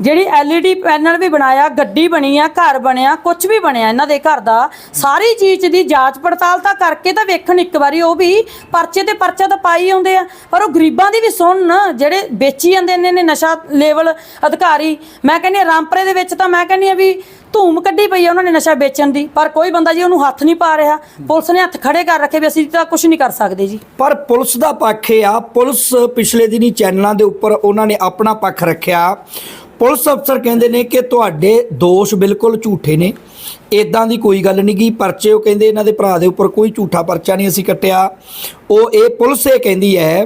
ਜਿਹੜੀ LED ਪੈਨਲ ਵੀ ਬਣਾਇਆ, ਗੱਡੀ ਬਣੀ ਆ, ਘਰ ਬਣਿਆ ਕੁਝ ਵੀ ਬਣਿਆ ਇਹਨਾਂ ਦੇ ਘਰ ਦਾ, ਸਾਰੀ ਚੀਜ਼ ਦੀ ਜਾਂਚ ਪੜਤਾਲ ਤਾਂ ਕਰਕੇ ਤਾਂ ਵੇਖਣ ਇੱਕ ਵਾਰੀ ਉਹ ਵੀ ਪਰਚੇ ਤੇ ਪਰਚਾ ਤਾਂ ਪਾਈ ਆਉਂਦੇ ਆ। ਪਰ ਉਹ ਗਰੀਬਾਂ ਦੀ ਵੀ ਸੁਣਨ ਜਿਹੜੇ ਵੇਚੀ ਜਾਂਦੇ ਨੇ ਨਸ਼ਾ ਲੈਵਲ ਅਧਿਕਾਰੀ, ਮੈਂ ਕਹਿੰਦੀ ਰਾਮਪਰੇ ਦੇ ਵਿੱਚ ਤਾਂ ਮੈਂ ਕਹਿੰਦੀ ਆ ਵੀ ਧੂਮ ਕੱਢੀ ਪਈ ਆ ਉਹਨਾਂ ਨੇ ਨਸ਼ਾ ਵੇਚਣ ਦੀ, ਪਰ ਕੋਈ ਬੰਦਾ ਜੀ ਉਹਨੂੰ ਹੱਥ ਨਹੀਂ ਪਾ ਰਿਹਾ। ਪੁਲਿਸ ਨੇ ਹੱਥ ਖੜੇ ਕਰ ਰੱਖੇ ਵੀ ਅਸੀਂ ਤਾਂ ਕੁਝ ਨਹੀਂ ਕਰ ਸਕਦੇ ਜੀ। ਪਰ ਪੁਲਿਸ ਦਾ ਪੱਖ ਇਹ ਆ, ਪੁਲਿਸ ਪਿਛਲੇ ਦਿਨੀ ਚੈਨਲਾਂ ਦੇ ਉੱਪਰ ਉਹਨਾਂ ਨੇ ਆਪਣਾ ਪੱਖ ਰੱਖਿਆ। ਪੁਲਿਸ ਅਫਸਰ ਕਹਿੰਦੇ ਨੇ ਕਿ ਤੁਹਾਡੇ ਦੋਸ਼ ਬਿਲਕੁਲ ਝੂਠੇ ਨੇ। ਇਦਾਂ ਦੀ ਕੋਈ ਗੱਲ ਨਹੀਂ ਗੀ ਪਰਚੇ ਉਹ ਕਹਿੰਦੇ ਇਹਨਾਂ ਦੇ ਭਰਾ ਦੇ ਉੱਪਰ ਕੋਈ ਝੂਠਾ ਪਰਚਾ ਨਹੀਂ ਅਸੀਂ ਕੱਟਿਆ। ਉਹ ਇਹ ਪੁਲਿਸ ਇਹ ਕਹਿੰਦੀ ਹੈ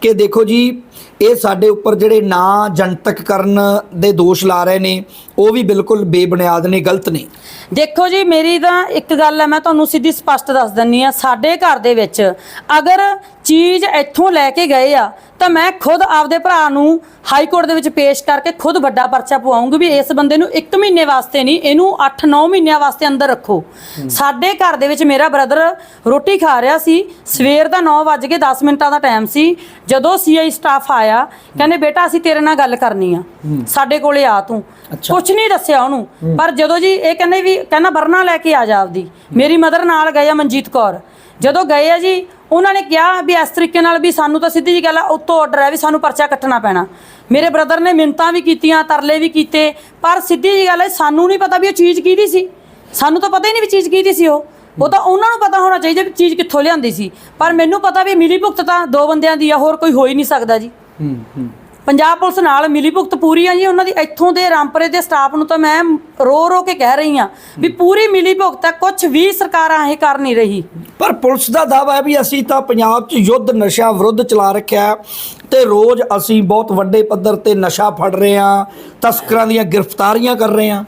ਕਿ ਦੇਖੋ ਜੀ, ਇਹ ਸਾਡੇ ਉੱਪਰ ਜਿਹੜੇ ਨਾਂ ਜਨਤਕ ਕਰਨ ਦੇ ਦੋਸ਼ ਲਾ ਰਹੇ ਨੇ ਉਹ ਵੀ ਬਿਲਕੁਲ ਬੇਬੁਨਿਆਦ ਨੇ ਗਲਤ ਨੇ। ਦੇਖੋ ਜੀ ਮੇਰੀ ਤਾਂ ਇੱਕ ਗੱਲ ਹੈ ਮੈਂ ਤੁਹਾਨੂੰ ਸਿੱਧੀ ਸਪਸ਼ਟ ਦੱਸ ਦਿੰਨੀ ਆ ਸਾਡੇ ਘਰ ਦੇ ਵਿੱਚ ਅਗਰ ਚੀਜ਼ ਇੱਥੋਂ ਲੈ ਕੇ ਗਏ ਆ ਤਾਂ ਮੈਂ ਖੁਦ ਆਪਦੇ ਭਰਾ ਨੂੰ ਹਾਈ ਕੋਰਟ ਦੇ ਵਿੱਚ ਪੇਸ਼ ਕਰਕੇ ਖੁਦ ਵੱਡਾ ਪਰਚਾ ਪਵਾਉਂਗੀ ਵੀ ਇਸ ਬੰਦੇ ਨੂੰ 1 ਮਹੀਨੇ ਵਾਸਤੇ ਨਹੀਂ ਇਹਨੂੰ 8-9 ਮਹੀਨਿਆਂ ਵਾਸਤੇ ਅੰਦਰ ਰੱਖੋ। ਸਾਡੇ ਘਰ ਦੇ ਵਿੱਚ ਮੇਰਾ ਬ੍ਰਦਰ ਰੋਟੀ ਖਾ ਰਿਹਾ ਸੀ ਸਵੇਰ ਦਾ 9:10 ਮਿੰਟਾਂ ਦਾ ਟਾਈਮ ਸੀ ਜਦੋਂ ਸੀਆਈ ਸਟਾਫ ਆਇਆ ਕਹਿੰਦੇ ਬੇਟਾ ਅਸੀਂ ਤੇਰੇ ਨਾਲ ਗੱਲ ਕਰਨੀ ਆ। ਸਾਡੇ ਕੋਲੇ ਆ ਤੂੰ। ਕੁਝ ਨਹੀਂ ਦੱਸਿਆ ਉਹਨੂੰ। ਪਰ ਜਦੋਂ ਜੀ ਇਹ ਕਹਿੰਦੇ ਵੀ ਕਹਿੰਦਾ ਵਰਨਾ ਲੈ ਕੇ ਆ ਜਾ ਆਪਦੀ। ਮੇਰੀ ਮਦਰ ਨਾਲ ਗਏ ਆ ਮਨਜੀਤ ਕੌਰ। ਜਦੋਂ ਗਏ ਆ ਜੀ, ਉਹਨਾਂ ਨੇ ਕਿਹਾ ਵੀ ਇਸ ਤਰੀਕੇ ਨਾਲ ਵੀ ਸਾਨੂੰ ਤਾਂ ਸਿੱਧੀ ਜੀ ਗੱਲ ਆ, ਉੱਤੋਂ ਆਰਡਰ ਹੈ ਵੀ ਸਾਨੂੰ ਪਰਚਾ ਕੱਟਣਾ ਪੈਣਾ। ਮੇਰੇ ਬ੍ਰਦਰ ਨੇ ਮਿੰਤਾਂ ਵੀ ਕੀਤੀਆਂ, ਤਰਲੇ ਵੀ ਕੀਤੇ, ਪਰ ਸਿੱਧੀ ਜੀ ਗੱਲ ਹੈ ਸਾਨੂੰ ਨਹੀਂ ਪਤਾ ਵੀ ਉਹ ਚੀਜ਼ ਕਿਹਦੀ ਸੀ। ਸਾਨੂੰ ਤਾਂ ਪਤਾ ਹੀ ਨਹੀਂ ਵੀ ਚੀਜ਼ ਕਿਹਦੀ ਸੀ ਉਹ। ਉਹ ਤਾਂ ਉਹਨਾਂ ਨੂੰ ਪਤਾ ਹੋਣਾ ਚਾਹੀਦਾ ਵੀ ਚੀਜ਼ ਕਿੱਥੋਂ ਲਿਆਂਦੀ ਸੀ। ਪਰ ਮੈਨੂੰ ਪਤਾ ਵੀ ਮਿਲੀ ਭੁਗਤ ਤਾਂ ਦੋ ਬੰਦਿਆਂ ਦੀ ਆ, ਹੋਰ ਕੋਈ ਹੋ ਹੀ ਨਹੀਂ ਸਕਦਾ ਜੀ। ਪੰਜਾਬ ਪੁਲਿਸ ਨਾਲ ਮਿਲੀ ਭੁਗਤ ਪੂਰੀ ਆ ਜੀ, ਉਹਨਾਂ ਦੀ ਇੱਥੋਂ ਦੇ ਰਾਮਪਰੇ ਦੇ ਸਟਾਫ ਨੂੰ ਤਾਂ ਮੈਂ ਰੋ ਰੋ ਕੇ ਕਹਿ ਰਹੀ ਆ ਵੀ ਪੂਰੀ ਮਿਲੀ ਭੁਗਤ ਹੈ ਕੁਝ ਵੀ ਸਰਕਾਰਾਂ ਇਹ ਕਰ ਨਹੀਂ ਰਹੀ। ਪਰ ਪੁਲਿਸ ਦਾ ਦਾਅਵਾ ਹੈ ਵੀ ਅਸੀਂ ਤਾਂ ਪੰਜਾਬ 'ਚ ਯੁੱਧ ਨਸ਼ਾ ਵਿਰੁੱਧ ਚਲਾ ਰੱਖਿਆ ਤੇ ਰੋਜ਼ ਅਸੀਂ ਬਹੁਤ ਵੱਡੇ ਪੱਧਰ ਤੇ ਨਸ਼ਾ ਫੜ ਰਹੇ ਹਾਂ, ਤਸਕਰਾਂ ਦੀਆਂ ਗ੍ਰਿਫਤਾਰੀਆਂ ਕਰ ਰਹੇ ਹਾਂ।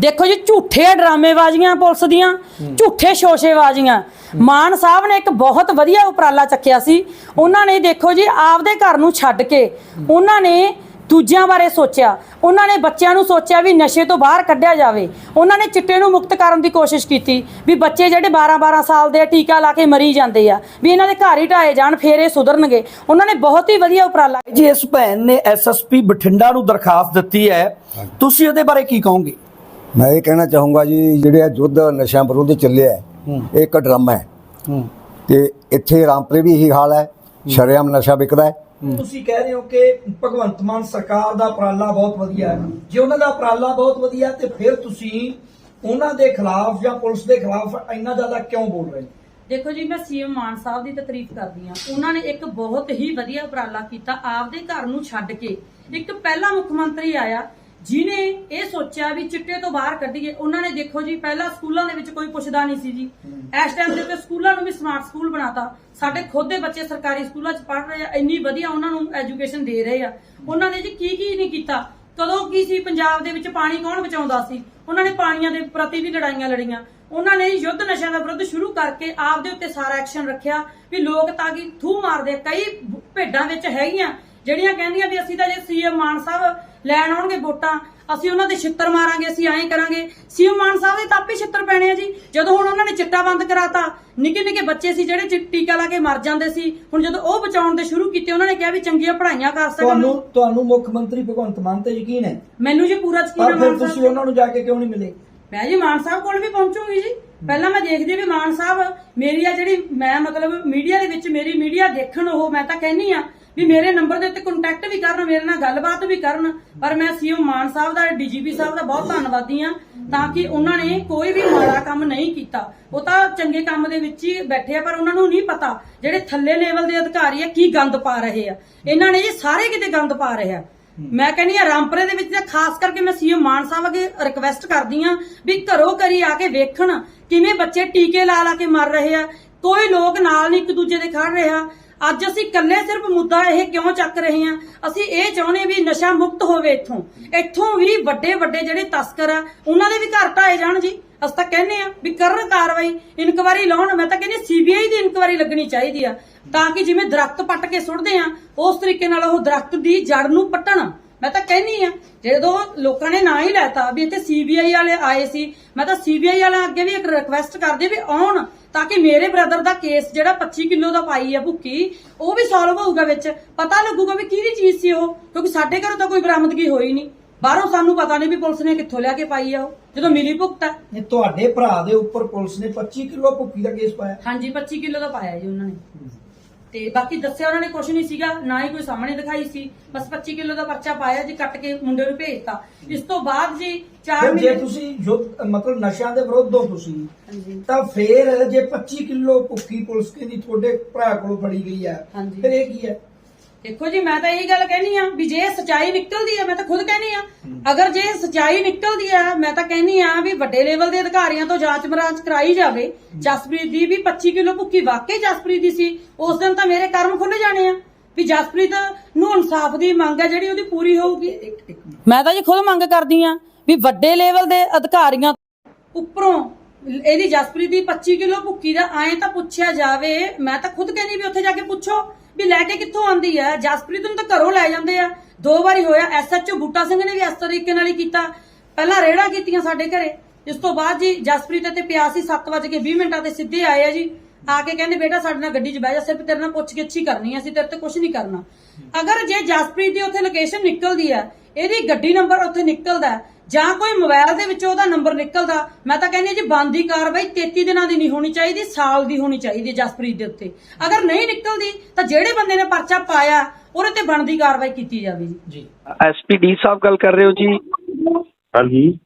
ਦੇਖੋ ਜੀ ਝੂਠੇ ਡਰਾਮੇਬਾਜ਼ੀਆਂ ਪੁਲਿਸ ਦੀਆਂ ਝੂਠੇ ਸ਼ੋਸ਼ੇਬਾਜ਼ੀਆਂ ਮਾਨ ਸਾਹਿਬ ਨੇ ਇੱਕ ਬਹੁਤ ਵਧੀਆ ਉਪਰਾਲਾ ਚੱਕਿਆ ਸੀ। ਉਹਨਾਂ ਨੇ ਦੇਖੋ ਜੀ ਆਪਦੇ ਘਰ ਨੂੰ ਛੱਡ ਕੇ ਉਹਨਾਂ ਨੇ ਦੂਜਿਆਂ ਬਾਰੇ ਸੋਚਿਆ। ਉਹਨਾਂ ਨੇ ਬੱਚਿਆਂ ਨੂੰ ਸੋਚਿਆ ਵੀ ਨਸ਼ੇ ਤੋਂ ਬਾਹਰ ਕੱਢਿਆ ਜਾਵੇ। ਉਹਨਾਂ ਨੇ ਚਿੱਟੇ ਨੂੰ ਮੁਕਤ ਕਰਨ ਦੀ ਕੋਸ਼ਿਸ਼ ਕੀਤੀ ਵੀ ਬੱਚੇ ਜਿਹੜੇ 12-12 ਸਾਲ ਦੇ ਆ, ਟੀਕਾ ਲਾ ਕੇ ਮਰੀ ਜਾਂਦੇ ਆ ਵੀ ਇਹਨਾਂ ਦੇ ਘਰ ਹੀ ਢਾਏ ਜਾਣ ਫੇਰ ਇਹ ਸੁਧਰਨਗੇ। ਉਹਨਾਂ ਨੇ ਬਹੁਤ ਹੀ ਵਧੀਆ ਉਪਰਾਲਾ ਜੀ ਇਸ ਭੈਣ ਨੇ ਐਸਐਸਪੀ ਬਠਿੰਡਾ ਨੂੰ ਦਰਖਾਸਤ ਦਿੱਤੀ ਹੈ। ਤੁਸੀਂ ਉਹਦੇ ਬਾਰੇ ਕੀ ਕਹੋਗੇ? ਮੈਂ ਇਹ ਕਹਿਣਾ ਚਾਹੂੰਗਾ ਜੀ ਜਿਹੜੇ ਇਹ ਯੁੱਧ ਨਸ਼ਿਆਂ ਵਿਰੁੱਧ ਚੱਲਿਆ ਹੈ, ਇਹ ਇੱਕ ਡਰਾਮਾ ਹੈ। ਤੇ ਇੱਥੇ ਰਾਮਪੁਰੇ ਵੀ ਇਹੀ ਹਾਲ ਹੈ ਸ਼ਰੇਆਮ ਨਸ਼ਾ ਵਿਕਦਾ ਹੈ। ਤੁਸੀਂ ਕਹਿ ਰਹੇ ਹੋ ਕਿ ਭਗਵੰਤ ਮਾਨ ਸਰਕਾਰ ਦਾ ਉਪਰਾਲਾ ਬਹੁਤ ਵਧੀਆ ਹੈ। ਜੇ ਉਹਨਾਂ ਦਾ ਉਪਰਾਲਾ ਬਹੁਤ ਵਧੀਆ ਤੇ ਫਿਰ ਤੁਸੀਂ ਉਹਨਾਂ ਦੇ ਖਿਲਾਫ ਜਾਂ ਪੁਲਿਸ ਦੇ ਖਿਲਾਫ ਇੰਨਾ ਜ਼ਿਆਦਾ ਕਿਉਂ ਬੋਲ ਰਹੇ ਹੋ? ਦੇਖੋ ਜੀ ਮੈਂ ਸੀਐਮ ਮਾਨ ਸਾਹਿਬ ਦੀ ਤਾਂ ਤਾਰੀਫ ਕਰਦੀ ਆ ਉਹਨਾਂ ਨੇ ਇੱਕ ਬਹੁਤ ਹੀ ਵਧੀਆ ਉਪਰਾਲਾ ਕੀਤਾ ਆਪਦੇ ਘਰ ਨੂੰ ਛੱਡ ਕੇ। ਇੱਕ ਪਹਿਲਾ ਮੁੱਖ ਮੰਤਰੀ ਆਇਆ ਜਿਨੇ ਇਹ ਸੋਚਿਆ ਵੀ ਚਿੱਟੇ ਤੋਂ ਬਾਹਰ ਕੱਢੀਏ ਉਹਨਾਂ ਨੇ ਦੇਖੋ ਜੀ ਪਹਿਲਾਂ ਸਕੂਲਾਂ ਦੇ ਵਿੱਚ ਕੋਈ ਪੁੱਛਦਾ ਨਹੀਂ ਸੀ ਜੀ। ਇਸ ਟਾਈਮ ਦੇ ਉੱਤੇ ਸਕੂਲਾਂ ਨੂੰ ਵੀ ਸਮਾਰਟ ਸਕੂਲ ਬਣਾਤਾ। ਸਾਡੇ ਖੁਦ ਦੇ ਬੱਚੇ ਸਰਕਾਰੀ ਸਕੂਲਾਂ 'ਚ ਪੜ੍ਹ ਰਹੇ ਆ ਇੰਨੀ ਵਧੀਆ ਉਹਨਾਂ ਨੂੰ ਐਜੂਕੇਸ਼ਨ ਦੇ ਰਹੇ ਆ। ਉਹਨਾਂ ਨੇ ਜੀ ਕੀ ਕੀ ਨਹੀਂ ਕੀਤਾ? ਕਦੋਂ ਕੀ ਸੀ ਪੰਜਾਬ ਦੇ ਵਿੱਚ ਪਾਣੀ ਕੌਣ ਬਚਾਉਂਦਾ ਸੀ? ਉਹਨਾਂ ਨੇ ਪਾਣੀਆਂ ਦੇ ਪ੍ਰਤੀ ਵੀ ਲੜਾਈਆਂ ਲੜੀਆਂ। ਉਹਨਾਂ ਨੇ ਯੁੱਧ ਨਸ਼ਿਆਂ ਦਾ ਵਿਰੁੱਧ ਸ਼ੁਰੂ ਕਰਕੇ ਆਪ ਦੇ ਉੱਤੇ ਸਾਰਾ ਐਕਸ਼ਨ ਰੱਖਿਆ ਵੀ ਲੋਕ ਤਾਂ ਕਿ ਥੂ ਮਾਰਦੇ। ਕਈ ਭੇਡਾਂ ਵਿੱਚ ਹੈਗੀਆਂ ਜਿਹੜੀਆਂ ਕਹਿੰਦੀਆਂ ਵੀ ਅਸੀਂ ਤਾਂ ਜੇ ਸੀਐਮ ਮਾਨ ਸਾਹਿਬ ਲੈਣ ਆਉਣਗੇ ਵੋਟਾਂ ਅਸੀਂ ਉਹਨਾਂ ਦੇ ਛਿੱਤਰ ਮਾਰਾਂਗੇ ਅਸੀਂ ਐਂ ਕਰਾਂਗੇ। ਸੀਐਮ ਮਾਨ ਸਾਹਿਬ ਦੇ ਤਾਂ ਆਪੇ ਛਿੱਤਰ ਪੈਣੇ ਆ ਜੀ। ਜਦੋਂ ਹੁਣ ਉਹਨਾਂ ਨੇ ਚਿੱਟਾ ਬੰਦ ਕਰਾਤਾ ਨਿੱਕੇ ਨਿੱਕੇ ਬੱਚੇ ਸੀ ਜਿਹੜੇ ਟੀਕਾ ਲਾ ਕੇ ਮਰ ਜਾਂਦੇ ਸੀ। ਹੁਣ ਜਦੋਂ ਉਹ ਬਚਾਉਣ ਦੇ ਸ਼ੁਰੂ ਕੀਤੇ ਉਹਨਾਂ ਨੇ ਕਿਹਾ ਵੀ ਚੰਗੀਆਂ ਪੜ੍ਹਾਈਆਂ ਕਰ ਸਕਣ। ਤੁਹਾਨੂੰ ਤੁਹਾਨੂੰ ਮੁੱਖ ਮੰਤਰੀ ਭਗਵੰਤ ਮਾਨ ਤੇ ਯਕੀਨ ਹੈ? ਮੈਨੂੰ ਜੀ ਪੂਰਾ ਯਕੀਨ ਹੈ ਪਰ ਫਿਰ ਮਾਨ ਸਾਹਿਬ ਤੁਸੀਂ। ਉਹਨਾਂ ਨੂੰ ਜਾ ਕੇ ਕਿਉਂ ਨਹੀਂ ਮਿਲੇ? ਮੈਂ ਜੀ ਮਾਨ ਸਾਹਿਬ ਕੋਲ ਵੀ ਪਹੁੰਚੂਗੀ ਜੀ। ਪਹਿਲਾਂ ਮੈਂ ਦੇਖਦੀ ਵੀ ਮਾਨ ਸਾਹਿਬ ਮੇਰੀ ਆ ਜਿਹੜੀ ਮੈਂ ਮਤਲਬ ਮੀਡੀਆ ਦੇ ਵਿੱਚ ਮੇਰੀ ਮੀਡੀਆ ਦੇਖਣ ਉਹ ਮੈਂ ਤਾਂ ਕਹਿੰਨੀ ਆ ਵੀ ਮੇਰੇ ਨੰਬਰ ਦੇ ਉੱਤੇ ਕੰਟੈਕਟ ਵੀ ਕਰਨ, ਮੇਰੇ ਨਾਲ ਗੱਲਬਾਤ ਵੀ ਕਰਨ। ਪਰ ਮੈਂ ਸੀਐਮ ਮਾਨ ਸਾਹਿਬ ਦਾ, ਡੀਜੀਪੀ ਸਾਹਿਬ ਦਾ ਬਹੁਤ ਧੰਨਵਾਦੀ ਆ ਤਾਂ ਕਿ ਉਹਨਾਂ ਨੇ ਕੋਈ ਵੀ ਮਾੜਾ ਕੰਮ ਨਹੀਂ ਕੀਤਾ। ਉਹ ਤਾਂ ਚੰਗੇ ਕੰਮ ਦੇ ਵਿੱਚ ਹੀ ਬੈਠੇ ਆ, ਪਰ ਉਹਨਾਂ ਨੂੰ ਨਹੀਂ ਪਤਾ ਜਿਹੜੇ ਥੱਲੇ ਲੈਵਲ ਦੇ ਅਧਿਕਾਰੀ ਆ, ਕੀ ਗੰਦ ਪਾ ਰਹੇ ਆ। ਇਹਨਾਂ ਨੇ ਜੀ ਸਾਰੇ ਕਿਤੇ ਗੰਦ ਪਾ ਰਹੇ ਆ। ਮੈਂ ਕਹਿੰਦੀ ਆ ਰਾਮਪੁਰੇ ਦੇ ਵਿੱਚ ਖਾਸ ਕਰਕੇ ਮੈਂ ਸੀਐਮ ਮਾਨ ਸਾਹਿਬ ਅਗੇ ਰਿਕਵੈਸਟ ਕਰਦੀ ਆ ਵੀ ਘਰੋ ਘਰੀ ਆ ਕੇ ਵੇਖਣ ਕਿਵੇਂ ਬੱਚੇ ਟੀਕੇ ਲਾ ਲਾ ਕੇ ਮਰ ਰਹੇ ਆ। ਕੋਈ ਲੋਕ ਨਾਲ ਨਹੀਂ ਇੱਕ ਦੂਜੇ ਦੇ ਖੜ ਰਿਹਾ ਅੱਜ ਅਸੀਂ ਇਕੱਲੇ ਸਿਰਫ ਮੁੱਦਾ ਇਹ ਕਿਉਂ ਚੱਕ ਰਹੇ ਹਾਂ? ਅਸੀਂ ਇਹ ਚਾਹੁੰਦੇ ਵੀ ਨਸ਼ਾ ਮੁਕਤ ਹੋਵੇ ਇੱਥੋਂ। ਇੱਥੋਂ ਵੀ ਵੱਡੇ ਵੱਡੇ ਜਿਹੜੇ ਤਸਕਰ ਆ, ਉਹਨਾਂ ਦੇ ਵੀ ਘਰ ਢਾਏ ਜਾਣ ਜੀ। ਅਸੀਂ ਤਾਂ ਕਹਿੰਦੇ ਆ ਵੀ ਕਰਨ ਕਾਰਵਾਈ, ਇਨਕੁਆਰੀ ਲਾਉਣ। ਮੈਂ ਤਾਂ ਕਹਿੰਦੀ ਸੀਬੀਆਈ ਦੀ ਇਨਕੁਆਰੀ ਲੱਗਣੀ ਚਾਹੀਦੀ ਆ, ਤਾਂ ਕਿ ਜਿਵੇਂ ਦਰਖਤ ਪੱਟ ਕੇ ਸੁੱਟਦੇ ਆ, ਉਸ ਤਰੀਕੇ ਨਾਲ ਉਹ ਦਰਖਤ ਦੀ ਜੜ ਨੂੰ ਪੱਟਣ। ਮੈਂ ਤਾਂ ਕਹਿੰਨੀ ਆ ਜਦੋਂ ਲੋਕਾਂ ਨੇ ਨਾ ਹੀ ਲੈਤਾ ਵੀ ਇੱਥੇ ਸੀਬੀਆਈ ਵਾਲੇ ਆਏ ਸੀ, ਮੈਂ ਤਾਂ ਸੀਬੀਆਈ ਵਾਲਿਆਂ ਅੱਗੇ ਵੀ ਇੱਕ ਰਿਕਵੈਸਟ ਕਰਦੇ ਵੀ ਆਉਣ। ਤਾਂ ਕਿ ਮੇਰੇ ਬ੍ਰਦਰ ਦਾ ਕੇਸ ਜਿਹੜਾ 25 ਕਿਲੋ ਦਾ ਪਾਈ ਆ ਭੁੱਕੀ ਉਹ ਵੀ ਸੋਲਵ ਹੋਊਗਾ ਵਿੱਚ। ਪਤਾ ਲੱਗੂਗਾ ਵੀ ਕਿਹਦੀ ਚੀਜ਼ ਸੀ ਉਹ ਕਿਉਂਕਿ ਸਾਡੇ ਘਰੋਂ ਤਾਂ ਕੋਈ ਬਰਾਮਦਗੀ ਹੋਈ ਨਹੀਂ। ਬਾਹਰੋਂ ਸਾਨੂੰ ਪਤਾ ਨਹੀਂ ਵੀ ਪੁਲਿਸ ਨੇ ਕਿੱਥੋਂ ਲਿਆ ਕੇ ਪਾਈ ਆ ਉਹ। ਜਦੋਂ ਮਿਲੀ ਭੁਗਤ ਆ। ਇਹ ਤੁਹਾਡੇ ਭਰਾ ਦੇ ਉੱਪਰ ਪੁਲਿਸ ਨੇ 25 ਕਿਲੋ ਭੁੱਕੀ ਦਾ ਕੇਸ ਪਾਇਆ। ਹਾਂਜੀ 25 ਕਿਲੋ ਦਾ ਪਾਇਆ ਜੀ ਉਹਨਾਂ ਨੇ। ਤੇ ਬਾਕੀ ਦੱਸਿਆ ਉਹਨਾਂ ਨੇ ਕੁਝ ਨਹੀਂ ਸੀਗਾ ਨਾ ਹੀ ਕੋਈ ਸਾਹਮਣੇ ਦਿਖਾਈ ਸੀ। ਬਸ 25 ਕਿਲੋ ਦਾ ਪਰਚਾ ਪਾਇਆ ਜੀ ਕੱਟ ਕੇ ਮੁੰਡੇ ਨੂੰ ਭੇਜਤਾ। ਇਸ ਤੋਂ ਬਾਅਦ ਜੀ 4 ਫਿਰ ਜੇ ਮਹੀਨੇ ਤੁਸੀਂ ਮਤਲਬ ਨਸ਼ਿਆਂ ਦੇ ਵਿਰੁੱਧ ਹੋ ਤੁਸੀਂ ਹਾਂਜੀ। ਤਾਂ ਫੇਰ ਜੇ 25 ਕਿਲੋ ਭੁੱਕੀ ਪੁਲਿਸ ਕਹਿੰਦੀ ਤੁਹਾਡੇ ਭਰਾ ਕੋਲੋਂ ਫੜੀ ਗਈ ਹੈ। ਹਾਂਜੀ। ਫਿਰ ਇਹ ਕੀ ਹੈ? ਦੇਖੋ ਜੀ ਮੈਂ ਤਾਂ ਇਹੀ ਗੱਲ ਕਹਿਨੀ ਆ ਵੀ ਜੇ ਸਚਾਈ ਨਿਕਲਦੀ ਆ ਮੈਂ ਤਾਂ ਖੁਦ ਕਹਿਨੀ ਆ ਅਗਰ ਜੇ ਸਚਾਈ ਨਿਕਲਦੀ ਆ ਮੈਂ ਤਾਂ ਕਹਿਨੀ ਆ ਵੀ ਵੱਡੇ ਲੈਵਲ ਦੇ ਅਧਿਕਾਰੀਆਂ ਤੋਂ ਜਾਂਚ ਮਰਾਂਚ ਕਰਾਈ ਜਾਵੇ। ਜਸਪ੍ਰੀਤ ਦੀ ਵੀ 25 ਕਿਲੋ ਭੁੱਕੀ ਵਾਕਈ ਜਸਪ੍ਰੀਤ ਦੀ ਸੀ। ਉਸ ਦਿਨ ਤਾਂ ਮੇਰੇ ਕਰਮ ਖੁੱਲ ਜਾਣੇ ਆ। ਵੀ ਜਸਪ੍ਰੀਤ ਨੂੰ ਇਨਸਾਫ ਦੀ ਮੰਗ ਹੈ ਜਿਹੜੀ ਉਹਦੀ ਪੂਰੀ ਹੋਊਗੀ। ਮੈਂ ਤਾਂ ਜੀ ਖੁਦ ਮੰਗ ਕਰਦੀ ਆ ਵੀ ਵੱਡੇ ਲੈਵਲ ਦੇ ਅਧਿਕਾਰੀਆਂ ਉੱਪਰੋਂ ਇਹਦੀ ਜਸਪ੍ਰੀਤ ਦੀ 25 ਕਿਲੋ ਭੁੱਕੀ ਦਾ ਐਂ ਤਾਂ ਪੁੱਛਿਆ ਜਾਵੇ ਮੈਂ ਤਾਂ ਖੁਦ ਕਹਿੰਦੀ ਵੀ ਉੱਥੇ ਜਾ ਕੇ ਪੁੱਛੋ ਵੀ ਲੈ ਕੇ ਕਿੱਥੋਂ ਆਂਦੀ ਹੈ ਜਸਪ੍ਰੀਤ ਨੂੰ ਤਾਂ ਘਰੋਂ ਲੈ ਜਾਂਦੇ ਆ। ਦੋ ਵਾਰੀ ਹੋਇਆ ਐਸਐਚਓ ਬੂਟਾ ਸਿੰਘ ਨੇ ਵੀ ਇਸ ਤਰੀਕੇ ਨਾਲ ਹੀ ਕੀਤਾ। ਪਹਿਲਾਂ ਰੇੜਾ ਕੀਤੀਆਂ ਸਾਡੇ ਘਰੇ। ਇਸ ਤੋਂ ਬਾਅਦ ਜੀ ਜਸਪ੍ਰੀਤ ਤੇ ਪਿਆ ਸੀ 7:20 ਮਿੰਟਾਂ ਤੇ ਸਿੱਧੇ ਆਏ ਆ ਜੀ। ਆ ਕੇ ਕਹਿੰਦੇ ਬੇਟਾ ਸਾਡੇ ਨਾਲ ਗੱਡੀ 'ਚ ਬਹਿ ਜਾ ਸਿਰਫ ਤੇਰੇ ਨਾਲ ਪੁੱਛ ਗਿੱਛ ਹੀ ਕਰਨੀ ਆ ਅਸੀਂ ਤੇਰੇ ਤੇ ਕੁਝ ਨਹੀਂ ਕਰਨਾ। ਅਗਰ ਜੇ ਜਸਪ੍ਰੀਤ ਦੀ ਉੱਥੇ ਲੋਕੇਸ਼ਨ ਨਿਕਲਦੀ ਆ ਇਹਦੀ ਗੱਡੀ ਨੰਬਰ ਉੱਥੇ ਨਿਕਲਦਾ ਹੈ, ਜਾਂ ਕੋਈ ਮੋਬਾਈਲ ਦੇ ਵਿੱਚੋਂ ਉਹਦਾ ਨੰਬਰ ਨਿਕਲਦਾ ਮੈਂ ਤਾਂ ਕਹਿੰਦੀ ਹਾਂ ਜੀ ਬੰਦੀ ਕਾਰਵਾਈ 33 ਦਿਨਾਂ ਦੀ ਨਹੀਂ ਹੋਣੀ ਚਾਹੀਦੀ ਸਾਲ ਦੀ ਹੋਣੀ ਚਾਹੀਦੀ ਹੈ ਜਸਪ੍ਰੀਤ ਦੇ ਉੱਤੇ। ਅਗਰ ਨਹੀਂ ਨਿਕਲਦੀ ਤਾਂ ਜਿਹੜੇ ਬੰਦੇ ਨੇ ਪਰਚਾ ਪਾਇਆ ਉਹਦੇ ਤੇ ਬਣਦੀ ਕਾਰਵਾਈ ਕੀਤੀ ਜਾਵੇ ਜੀ। ਐਸਪੀ ਡੀ ਸਾਹਿਬ ਗੱਲ ਕਰ ਰਹੇ ਹੋ ਜੀ? ਹਾਂਜੀ।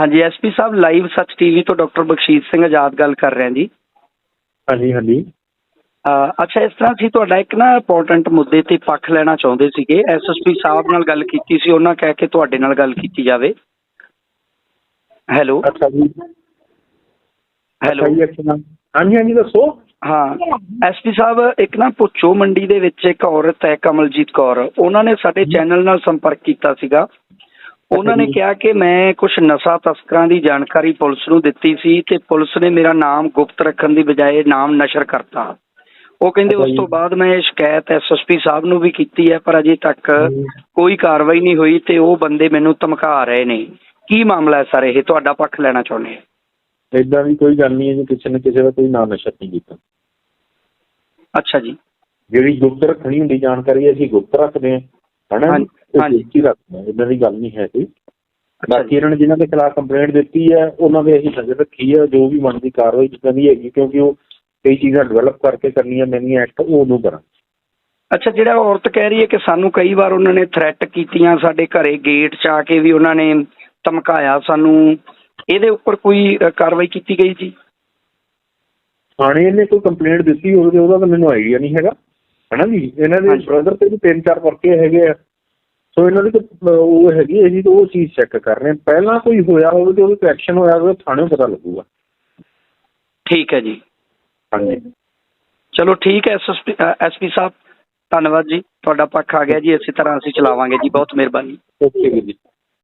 ਹਾਂਜੀ ਐਸਪੀ ਸਾਹਿਬ ਲਾਈਵ ਸੱਚ ਟੀਵੀ ਤੋਂ ਡਾਕਟਰ ਬਖਸ਼ੀਸ਼ ਸਿੰਘ ਆਜ਼ਾਦ ਗੱਲ ਕਰ ਰਹੇ ਹਾਂ ਜੀ। ਹਾਂਜੀ ਹਾਂਜੀ। ਅੱਛਾ ਇਸ ਤਰ੍ਹਾਂ ਸੀ ਤੁਹਾਡਾ ਇੱਕ ਨਾ ਇੰਪੋਰਟੈਂਟ ਮੁੱਦੇ ਤੇ ਪੱਖ ਲੈਣਾ ਚਾਹੁੰਦੇ ਸੀਗੇ। ਐਸਐਸਪੀ ਸਾਹਿਬ ਨਾਲ ਗੱਲ ਕੀਤੀ ਸੀ ਉਹਨਾਂ ਕਹਿ ਕੇ ਤੁਹਾਡੇ ਨਾਲ ਗੱਲ ਕੀਤੀ ਜਾਵੇ। ਹੈਲੋ ਅੱਛਾ ਜੀ। ਹੈਲੋ। ਹਾਂਜੀ ਹਾਂਜੀ ਦੱਸੋ। ਹਾਂ ਐਸਪੀ ਸਾਹਿਬ ਇੱਕ ਨਾ ਪੁੱਛੋ ਮੰਡੀ ਦੇ ਵਿੱਚ ਇੱਕ ਔਰਤ ਹੈ ਕਮਲਜੀਤ ਕੌਰ। ਉਹਨਾਂ ਨੇ ਸਾਡੇ ਚੈਨਲ ਨਾਲ ਸੰਪਰਕ ਕੀਤਾ ਸੀਗਾ। ਉਹਨਾਂ ਨੇ। ਕਿਹਾ ਕਿ ਮੈਂ ਕੁਝ ਨਸ਼ਾ ਤਸਕਰਾਂ ਦੀ ਜਾਣਕਾਰੀ ਪੁਲਿਸ ਨੂੰ ਦਿੱਤੀ ਸੀ ਤੇ ਪੁਲਿਸ ਨੇ ਮੇਰਾ ਨਾਮ ਗੁਪਤ ਰੱਖਣ ਦੀ ਬਜਾਏ ਨਾਮ ਨਸ਼ਰ ਕਰਤਾ। ਉਹ ਕਹਿੰਦੇ ਉਸ ਜੀ। ਤੋਂ ਬਾਅਦ ਮੈਂ ਇਹ ਸ਼ਿਕਾਇਤ ਐਸਐਸਪੀ ਸਾਹਿਬ ਨੂੰ ਵੀ ਕੀਤੀ ਹੈ ਪਰ ਅਜੇ ਤੱਕ। ਕੋਈ ਕਾਰਵਾਈ ਨਹੀਂ ਹੋਈ ਤੇ ਉਹ ਬੰਦੇ ਮੈਨੂੰ ਧਮਕਾ ਰਹੇ ਨੇ। ਕੀ ਮਾਮਲਾ ਹੈ ਸਰ ਇਹ? ਤੁਹਾਡਾ ਪੱਖ ਲੈਣਾ ਚਾਹੁੰਦੇ ਹਾਂ? ਇਦਾਂ ਦੀ ਕੋਈ ਗੱਲ ਨਹੀਂ ਹੈ ਜੀ ਕਿਸੇ ਨੇ ਕਿਸੇ ਦਾ ਕੋਈ ਨਾਮ ਨਸ਼ਾ ਨਹੀਂ ਕੀਤਾ। ਅੱਛਾ ਜੀ। ਜਿਹੜੀ ਗੁਪਤ ਰੱਖਣੀ ਹੁੰਦੀ ਜਾਣਕਾਰੀ ਅਸੀਂ ਗੁਪਤ ਰੱਖਦੇ ਹਾਂ ਹਨਾ ਹਾਂਜੀ, ਹੀ ਰੱਖਦੇ ਹਾਂ ਇਦਾਂ ਦੀ ਗੱਲ ਨਹੀਂ ਹੈ ਅੱਛਾ ਬਾਕੀ ਜੀ। ਇਹਨਾਂ ਨੇ ਜਿਨ੍ਹਾਂ ਦੇ ਖਿਲਾਫ ਕੰਪਲੇਂਟ ਦਿੱਤੀ ਹੈ ਉਹਨਾਂ ਦੇ ਅਸੀਂ ਨਜ਼ਰ ਰੱਖੀ ਹੈ ਜੋ ਵੀ ਬਣਦੀ ਕਾਰਵਾਈ ਜਿੱਦਾਂ ਦੀ ਹੈਗੀ ਕਿਉਂਕਿ ਉਹ ਕਈ ਚੀਜ਼ਾਂ ਡਿਵੈਲਪ ਕਰਕੇ ਕਰਨੀਆਂ ਮੈਨੀ ਐਕਟ ਉਹ ਉਹਨੂੰ ਕਰਾਂ। ਅੱਛਾ ਜਿਹੜਾ ਔਰਤ ਕਹਿ ਰਹੀ ਹੈ ਕਿ ਸਾਨੂੰ ਕਈ ਵਾਰ ਉਹਨਾਂ ਨੇ ਥ੍ਰੈਟ ਕੀਤੀਆਂ ਸਾਡੇ ਘਰੇ ਗੇਟ 'ਚ ਆ ਕੇ ਵੀ ਉਹਨਾਂ ਨੇ ਧਮਕਾਇਆ ਸਾਨੂੰ ਇਹਦੇ ਉੱਪਰ ਕੋਈ ਕਾਰਵਾਈ ਕੀਤੀ ਗਈ ਜੀ? ਥਾਣੇ ਨੇ ਕੋਈ ਕੰਪਲੇਂਟ ਦਿੱਤੀ ਹੋਵੇ ਉਹਦਾ ਤਾਂ ਮੈਨੂੰ ਆਈਡੀਆ ਨਹੀਂ ਹੈਗਾ। ਹਨਾ ਜੀ? ਇਹਨਾਂ ਦੇ। ਬ੍ਰਦਰ ਤੇ ਵੀ ਤਿੰਨ ਚਾਰ ਪਰਚੇ ਹੈਗੇ ਆ। ਸੋ ਇਹਨਾਂ ਦੀ ਉਹ ਹੈਗੀ ਹੈ ਜੀ ਤਾਂ ਉਹ ਚੀਜ਼ ਚੈੱਕ ਕਰ ਰਹੇ ਪਹਿਲਾਂ ਕੋਈ ਹੋਇਆ ਹੋਵੇ ਤੇ ਉਹਦੇ ਤੇ ਐਕਸ਼ਨ ਹੋਇਆ ਹੋਵੇ ਥਾਣੇ ਪਤਾ ਲੱਗੂਗਾ। ਠੀਕ ਹੈ ਜੀ। ਹਾਂਜੀ ਚਲੋ ਠੀਕ ਹੈ ਐਸਐਸਪੀ ਐਸਪੀ ਸਾਹਿਬ, ਧੰਨਵਾਦ ਜੀ। ਤੁਹਾਡਾ ਪੱਖ ਆ ਗਿਆ ਜੀ। ਇਸੇ ਤਰ੍ਹਾਂ ਅਸੀਂ ਚਲਾਵਾਂਗੇ ਜੀ। ਬਹੁਤ ਮਿਹਰਬਾਨੀ। ਓਕੇ ਜੀ।